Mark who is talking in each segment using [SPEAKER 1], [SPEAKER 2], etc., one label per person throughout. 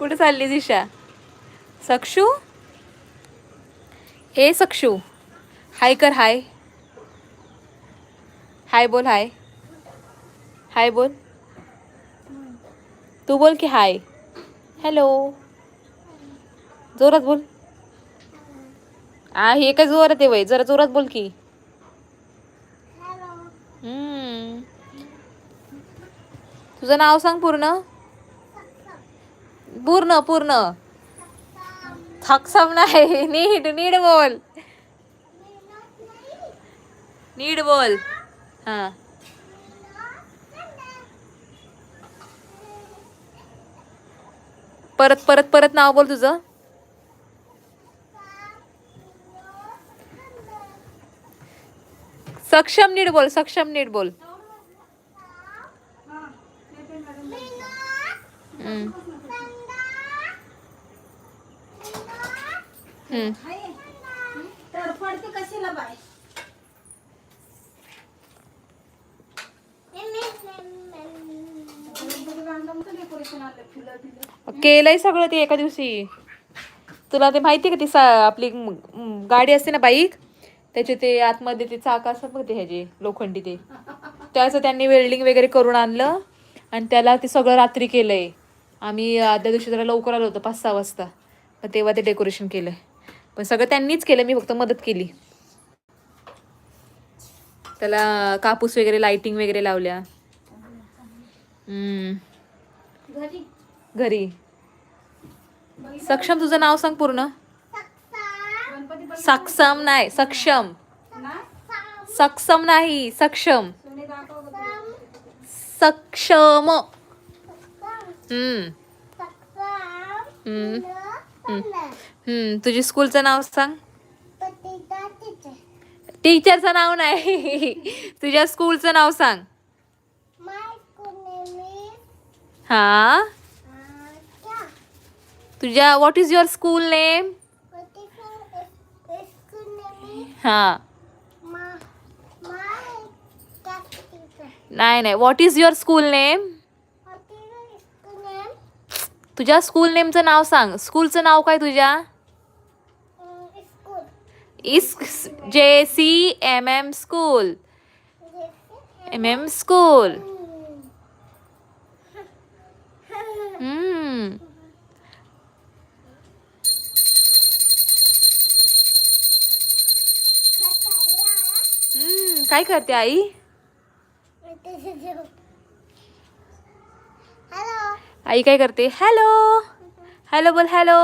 [SPEAKER 1] कुठे चालली दिशा? सक्षू? ए सक्षू हाय कर हाय. हाय बोल हाय. हाय बोल. तू बोल की हाय. हॅलो. जोरात बोल. आ हे काय जोरात आहे वय जरा जोरात बोल की. तुझं नाव सांग पूर्ण. पूर्ण पूर्ण. थकसम नाही नीट नीट बोल. नीट बोल. हा. परत परत परत नाव बोल तुझं. सक्षम नीट बोल सक्षम नीट बोल.
[SPEAKER 2] तर पडते कशाला बाय
[SPEAKER 1] केलंय सगळं ते एका दिवशी. तुला ते माहिती का ती सा आपली गाडी असते ना बाईक? त्याचे ते आतमध्ये ते चाक असतात बघ ते ह्याचे लोखंडी ते. त्याचं त्यांनी वेल्डिंग वगैरे करून आणलं आणि त्याला ते सगळं रात्री केलंय. आम्ही आदल्या दिवशी जरा लवकर आलो होतो पाच सहा वाजता. तेव्हा ते डेकोरेशन केलंय. पण सगळं त्यांनीच केलं मी फक्त मदत केली. त्याला कापूस वगैरे लाइटिंग वगैरे लावल्या.
[SPEAKER 2] घरी?
[SPEAKER 1] सक्षम तुझं नाव सांग पूर्ण. सक्षम नाही सक्षम. सक्षम नाही सक्षम. सक्षम. हम्म. हम्म. हम्म. तुझी स्कूलचं नाव सांग. टीचरचं नाव नाही. तुझ्या स्कूलचं नाव सांग. हा? तुझ्या what is your school name हा. नाही नाही. What is your school name तुझ्या स्कूल नेमचं नाव सांग. स्कूलचं नाव काय तुझ्या? S J C M M school M M school काय करते आई? आई काय करते? हॅलो हॅलो बोल हॅलो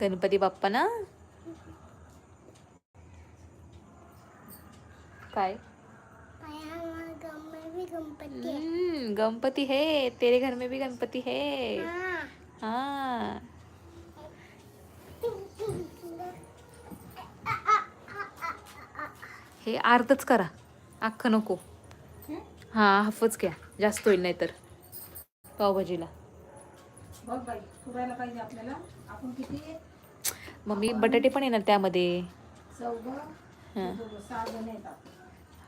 [SPEAKER 1] गणपती बाप्पा ना? काय? गणपति है. तेरे घर में भी गणपति है. हाँ. हे अर्धच करा. अख्खं नको. हा हाफच घ्या. जास्त होईल नाही तर पावभाजीला
[SPEAKER 2] किती?
[SPEAKER 1] मम्मी बटाटे पण येणार त्यामध्ये.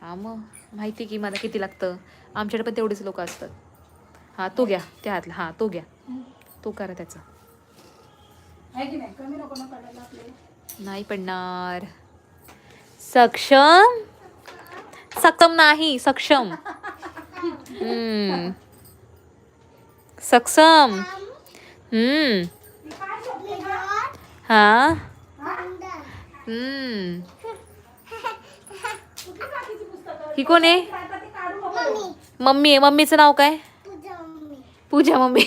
[SPEAKER 1] हां. मग माहिती की मला किती लागतं? आमच्याकडे पण तेवढेच लोक असतात. हा तो घ्या त्या हातला. हा तो घ्या. तो करा त्याचा.
[SPEAKER 2] नाही
[SPEAKER 1] पडणार. सक्षम? सक्षम नाही सक्षम. हम्म. सक्षम. हम्म. हा? हम्म. ही कोण आहे? मम्मी आहे. मम्मीचं नाव काय? पूजा मम्मी.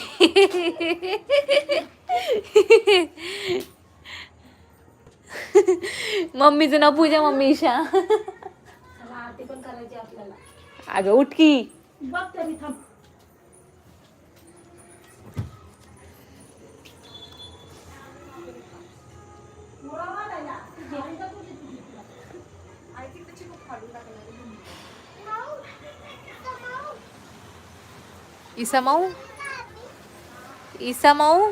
[SPEAKER 1] मम्मीचं नाव पूजा मम्मी ईशा.
[SPEAKER 2] आरती पण करायची आपल्याला.
[SPEAKER 1] अगं उठकी
[SPEAKER 2] बघ तरी थांब.
[SPEAKER 1] ईसा माऊ? ईसा माऊ?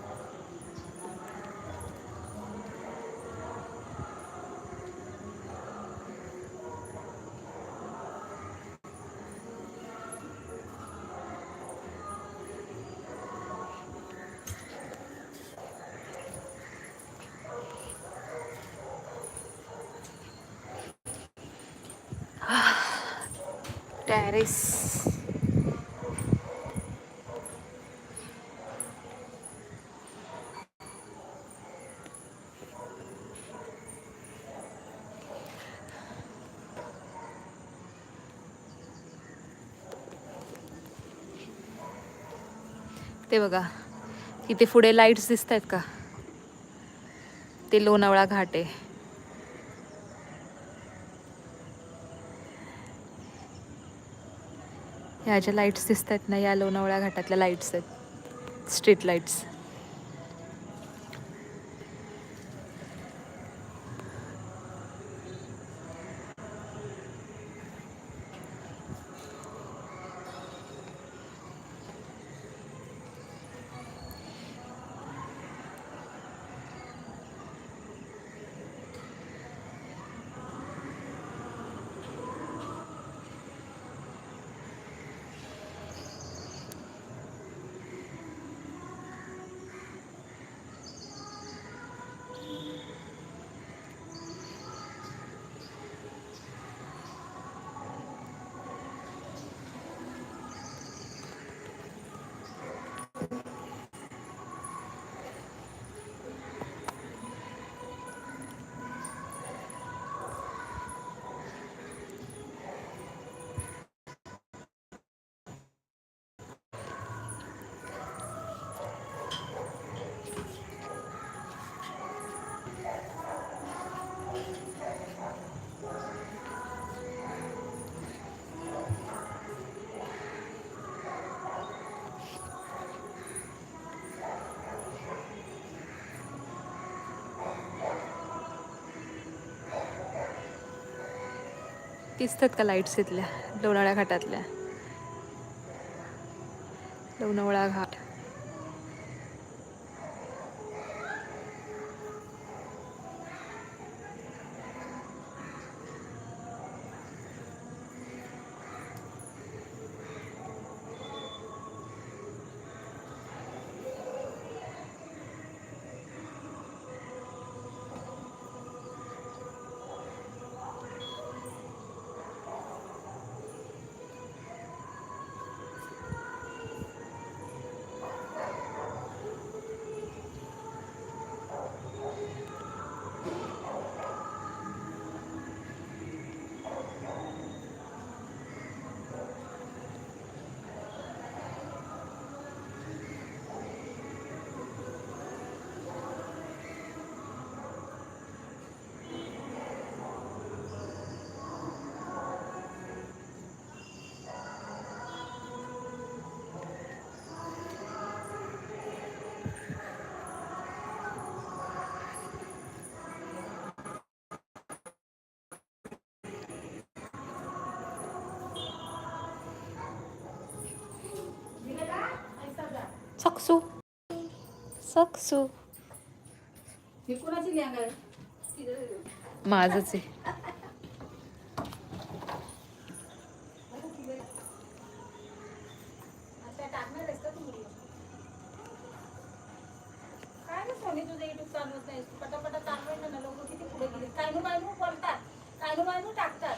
[SPEAKER 1] टेरेस ते बघा इथे पुढे लाईट्स दिसत आहेत का? ते लोणावळा घाट आहे. ह्या ज्या लाईट्स दिसत आहेत ना या लोणावळा घाटातल्या लाईट्स आहेत. स्ट्रीट लाईट्स दिसतात का लाईट्स इथल्या? लोणावळा घाटातल्या. लोणावळा घाट.
[SPEAKER 2] तुझं युट्यूब चालवत नाही पटापटा चालवायचं ना लोक किती पुढे गेले? काय मोबाईल बनवू बोलतात. कानू बानू टाकतात.